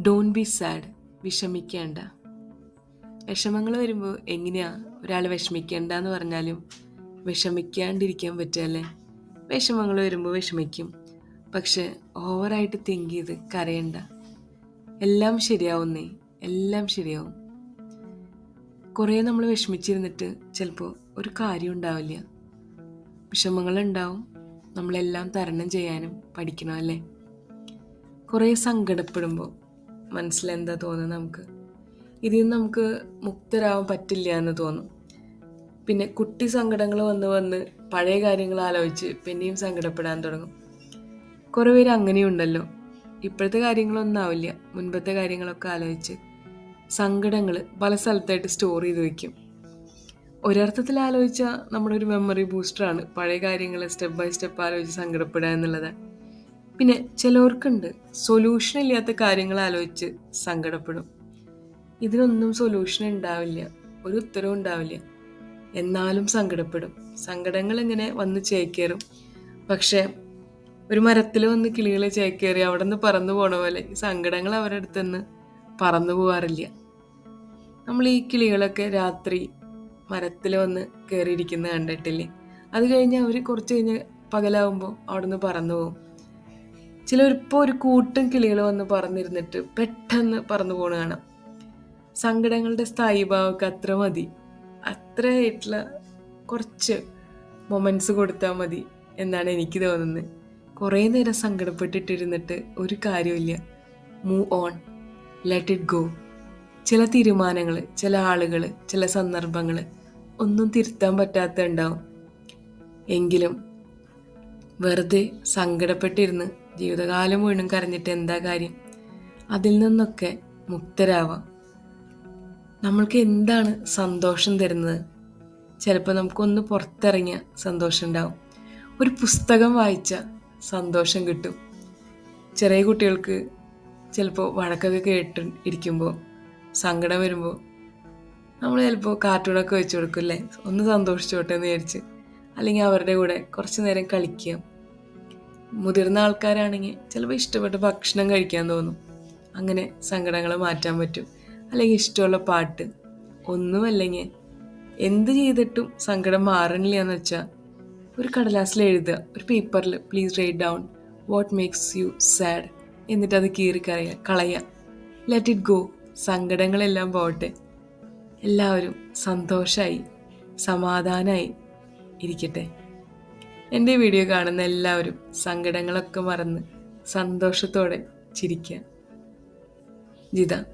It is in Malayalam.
ഡോൺ ബി സാഡ് വിഷമിക്കേണ്ട. വിഷമങ്ങൾ വരുമ്പോൾ എങ്ങനെയാ ഒരാൾ വിഷമിക്കേണ്ട എന്ന് പറഞ്ഞാലും വിഷമിക്കാണ്ടിരിക്കാൻ പറ്റുമല്ലേ വിഷമങ്ങൾ വരുമ്പോൾ വിഷമിക്കും. പക്ഷെ ഓവറായിട്ട് തിങ്ക് ചെയ്ത് കരയണ്ട. എല്ലാം ശരിയാവുന്നേ. എല്ലാം ശരിയാവും. കുറേ നമ്മൾ വിഷമിച്ചിരുന്നിട്ട് ചിലപ്പോൾ ഒരു കാര്യം ഉണ്ടാവില്ല. വിഷമങ്ങളുണ്ടാവും. നമ്മളെല്ലാം തരണം ചെയ്യാനും പഠിക്കണം അല്ലേ? കുറേ സങ്കടപ്പെടുമ്പോൾ മനസ്സിലെന്താ തോന്നുന്നത് നമുക്ക്? ഇതിൽ നിന്ന് നമുക്ക് മുക്തരാവാൻ പറ്റില്ല എന്ന് തോന്നും. പിന്നെ കുട്ടി സങ്കടങ്ങൾ വന്ന് വന്ന് പഴയ കാര്യങ്ങൾ ആലോചിച്ച് പിന്നെയും സങ്കടപ്പെടാൻ തുടങ്ങും. കുറേ പേര് അങ്ങനെയുണ്ടല്ലോ. ഇപ്പോഴത്തെ കാര്യങ്ങളൊന്നും ആവില്ല. മുൻപത്തെ കാര്യങ്ങളൊക്കെ ആലോചിച്ച് സങ്കടങ്ങൾ പല സ്ഥലത്തായിട്ട് സ്റ്റോർ ചെയ്ത് വയ്ക്കും ഒരർത്ഥത്തിൽ ആലോചിച്ചാൽ നമ്മുടെ ഒരു മെമ്മറി ബൂസ്റ്ററാണ് പഴയ കാര്യങ്ങൾ സ്റ്റെപ്പ് ബൈ സ്റ്റെപ്പ് ആലോചിച്ച് സങ്കടപ്പെടുക എന്നുള്ളത്. പിന്നെ ചിലവർക്കുണ്ട് സൊല്യൂഷൻ ഇല്ലാത്ത കാര്യങ്ങൾ ആലോചിച്ച് സങ്കടപ്പെടും. ഇതിനൊന്നും സൊല്യൂഷൻ ഉണ്ടാവില്ല ഒരു ഉത്തരവും ഉണ്ടാവില്ല. എന്നാലും സങ്കടപ്പെടും. സങ്കടങ്ങൾ ഇങ്ങനെ വന്ന് ചേക്കേറും. പക്ഷേ ഒരു മരത്തിൽ വന്ന് കിളികളെ ചേക്കേറി അവിടെ നിന്ന് പറന്നു പോണ പോലെ ഈ സങ്കടങ്ങൾ അവരുടെ അടുത്ത് നിന്ന് പറന്നു പോകാറില്ല നമ്മൾ ഈ കിളികളൊക്കെ രാത്രി മരത്തിൽ വന്ന് കയറിയിരിക്കുന്നത് കണ്ടിട്ടില്ലേ? അത് കഴിഞ്ഞ് അവർ കുറച്ച് കഴിഞ്ഞ് പകലാവുമ്പോൾ അവിടെ നിന്ന് പറന്നു പോകും ചിലരിപ്പോൾ ഒരു കൂട്ടം കിളികൾ വന്ന് പറന്നിരുന്നിട്ട് പെട്ടെന്ന് പറന്നു പോണ കാണാം. സങ്കടങ്ങളുടെ സ്ഥായിഭാവമൊക്കെ അത്ര മതി. അത്ര ആയിട്ടുള്ള കുറച്ച് മൊമെന്റ്സ് കൊടുത്താൽ മതി എന്നാണ് എനിക്ക് തോന്നുന്നത്. കുറേ നേരം സങ്കടപ്പെട്ടിട്ടിരുന്നിട്ട് ഒരു കാര്യമില്ല move on let it go ചില തീരുമാനങ്ങൾ ചില ആളുകൾ ചില സന്ദർഭങ്ങൾ ഒന്നും തിരുത്താൻ പറ്റാത്ത ഉണ്ടാവും. എങ്കിലും വെറുതെ സങ്കടപ്പെട്ടിരുന്ന് ജീവിതകാലം വീണും കരഞ്ഞിട്ട് എന്താ കാര്യം? അതിൽ നിന്നൊക്കെ മുക്തരാവാം. നമ്മൾക്ക് എന്താണ് സന്തോഷം തരുന്നത്? ചിലപ്പോൾ നമുക്കൊന്ന് പുറത്തിറങ്ങിയ സന്തോഷം ഉണ്ടാവും. ഒരു പുസ്തകം വായിച്ച സന്തോഷം കിട്ടും. ചെറിയ കുട്ടികൾക്ക് ചിലപ്പോൾ വഴക്കൊക്കെ കേട്ട് ഇരിക്കുമ്പോൾ സങ്കടം വരുമ്പോൾ നമ്മൾ ചിലപ്പോൾ കാർട്ടൂണൊക്കെ വെച്ച് കൊടുക്കില്ലേ ഒന്ന് സന്തോഷിച്ചോട്ടെ എന്ന് വിചാരിച്ച്. അല്ലെങ്കിൽ അവരുടെ കൂടെ കുറച്ച് നേരം കളിക്കുക മുതിർന്ന ആൾക്കാരാണെങ്കിൽ ചിലപ്പോൾ ഇഷ്ടപ്പെട്ട ഭക്ഷണം കഴിക്കാൻ തോന്നും. അങ്ങനെ സങ്കടങ്ങൾ മാറ്റാൻ പറ്റും. അല്ലെങ്കിൽ ഇഷ്ടമുള്ള പാട്ട്. ഒന്നുമല്ലെങ്കിൽ എന്ത് ചെയ്തിട്ടും സങ്കടം മാറണില്ല എന്ന് വെച്ചാൽ ഒരു കടലാസിൽ എഴുതുക. ഒരു പേപ്പറിൽ please write down what makes you sad എന്നിട്ട് അത് കീറി കളയുക കളയുക. ലെറ്റ് ഇറ്റ് ഗോ സങ്കടങ്ങളെല്ലാം പോകട്ടെ. എല്ലാവരും സന്തോഷമായി സമാധാനമായി ഇരിക്കട്ടെ. എന്റെ വീഡിയോ കാണുന്ന എല്ലാവരും സങ്കടങ്ങളൊക്കെ മറന്ന് സന്തോഷത്തോടെ ചിരിക്കുക. ജിത.